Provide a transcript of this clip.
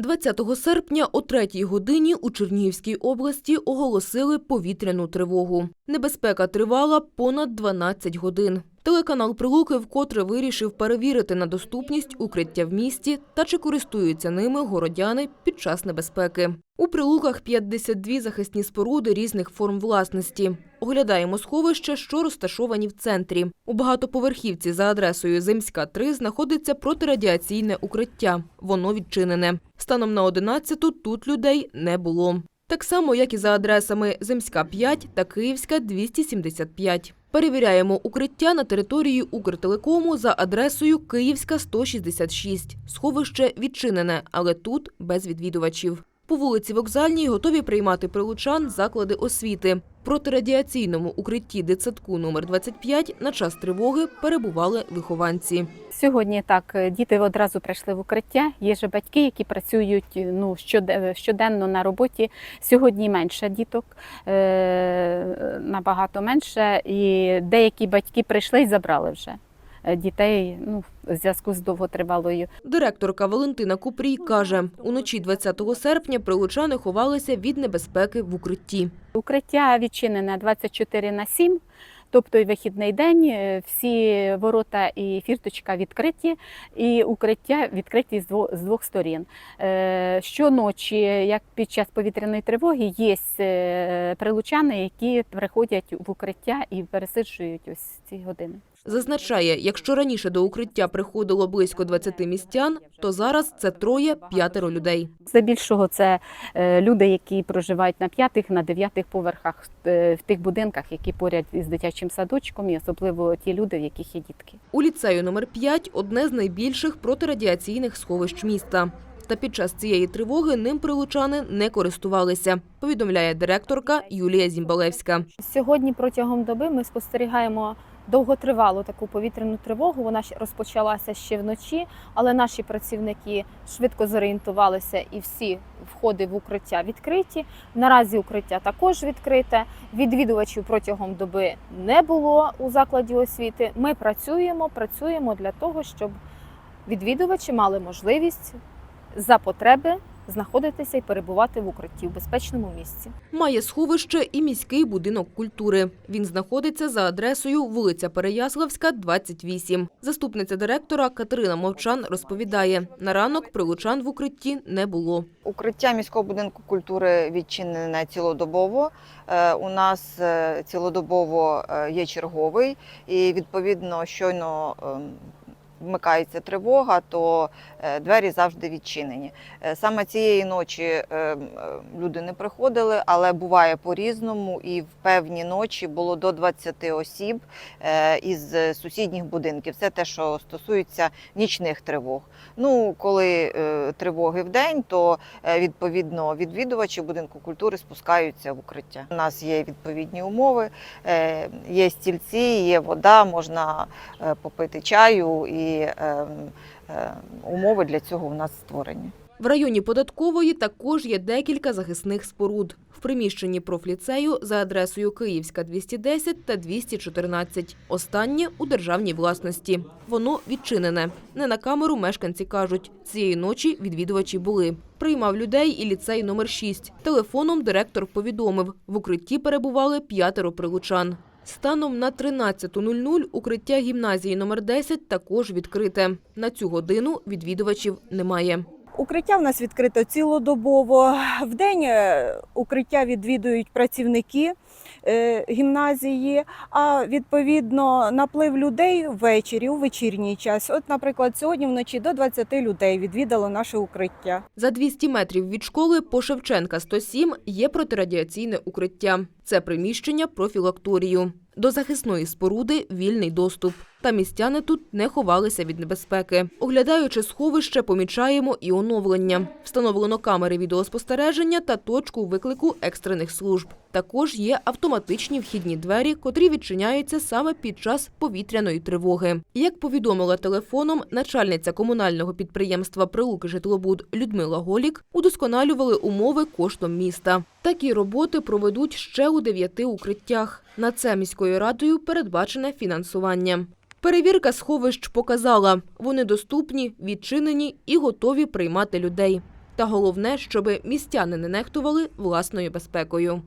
20 серпня о 3 годині у Чернігівській області оголосили повітряну тривогу. Небезпека тривала понад 12 годин. Телеканал Прилуки вкотре вирішив перевірити на доступність укриття в місті та чи користуються ними городяни під час небезпеки. У Прилуках 52 захисні споруди різних форм власності. Оглядаємо сховища, що розташовані в центрі. У багатоповерхівці за адресою Земська 3 знаходиться протирадіаційне укриття. Воно відчинене. Станом на 11-ту тут людей не було. Так само, як і за адресами Земська 5 та Київська 275. Перевіряємо укриття на території Укртелекому за адресою Київська 166. Сховище відчинене, але тут без відвідувачів. По вулиці Вокзальній готові приймати прилучан заклади освіти. Протирадіаційному укритті дитсадку номер 25 на час тривоги перебували вихованці. Сьогодні так діти одразу прийшли в укриття. Є же батьки, які працюють ну щоде- щоденно на роботі. Сьогодні менше діток, е, набагато менше. І деякі батьки прийшли і забрали вже дітей ну, в зв'язку з довготривалою Директорка Валентина Купрій каже, уночі 20 серпня прилучани ховалися від небезпеки в укритті. Укриття відчинене 24 на 7, тобто і вихідний день, е, всі ворота і фірточка відкриті, і укриття відкриті з двох, з двох сторін. Е, Щоночі, як під час повітряної тривоги, є е, прилучани, які приходять в укриття і пересиджують ось ці години. Зазначає, якщо раніше до укриття приходило близько 20 містян, то зараз це троє-п'ятеро людей. Здебільшого це е, люди, які проживають на п'ятих, на дев'ятих поверхах е, в тих будинках, які поряд із дитячим садочком, і особливо ті люди, в яких є дітки. У ліцею номер 5 одне з найбільших протирадіаційних сховищ міста. Та під час цієї тривоги ним прилучани не користувалися, повідомляє директорка Юлія Зімбалевська. Сьогодні протягом доби ми спостерігаємо довготривалу таку повітряну тривогу. Вона розпочалася ще вночі, але наші працівники швидко зорієнтувалися і всі входи в укриття відкриті. Наразі укриття також відкрите. Відвідувачів протягом доби не було у закладі освіти. Ми працюємо, працюємо для того, щоб відвідувачі мали можливість за потреби знаходитися і перебувати в укритті в безпечному місці. Має сховище і міський будинок культури. Він знаходиться за адресою вулиця Переяславська, 28. Заступниця директора Катерина Мовчан розповідає, на ранок прилучан в укритті не було. Укриття міського будинку культури відчинене цілодобово. Е, У нас е, цілодобово е, є черговий, і відповідно щойно ем, вмикається тривога, то е, двері завжди відчинені. Е, Саме цієї ночі е, люди не приходили, але буває по-різному. І в певні ночі було до 20 осіб із сусідніх будинків. Це те, що стосується нічних тривог. Ну, коли тривоги в день, то відповідно відвідувачі будинку культури спускаються в укриття. У нас є відповідні умови, є стільці, є вода, можна попити чаю, і е, е, умови для цього у нас створені. В районі податкової також є декілька захисних споруд. В приміщенні профліцею за адресою Київська 210 та 214. Останнє у державній власності. Воно відчинене. Не на камеру мешканці кажуть, цієї ночі відвідувачі були. Приймав людей і ліцей номер 6. Телефоном директор повідомив, в укритті перебували п'ятеро прилучан. Станом на 13.00 укриття гімназії номер 10 також відкрите. На цю годину відвідувачів немає. Укриття в нас відкрито цілодобово. Вдень е, укриття відвідують працівники е, гімназії, а відповідно наплив людей ввечері, у вечірній час. От, наприклад, сьогодні вночі до 20 людей відвідало наше укриття. За 200 метрів від школи по Шевченка 107 є протирадіаційне укриття. Це приміщення профілакторію. До захисної споруди вільний доступ. Та містяни тут не ховалися від небезпеки. Оглядаючи сховище, помічаємо і оновлення. Встановлено камери відеоспостереження та точку виклику екстрених служб. Також є автоматичні вхідні двері, котрі відчиняються саме під час повітряної тривоги. Як повідомила телефоном начальниця комунального підприємства Прилуки житлобуд Людмила Голік, удосконалювали умови коштом міста. Такі роботи проведуть ще дев'яти укриттях. На це міською радою передбачене фінансування. Перевірка сховищ показала, вони доступні, відчинені і готові приймати людей. Та головне, щоб містяни не нехтували власною безпекою.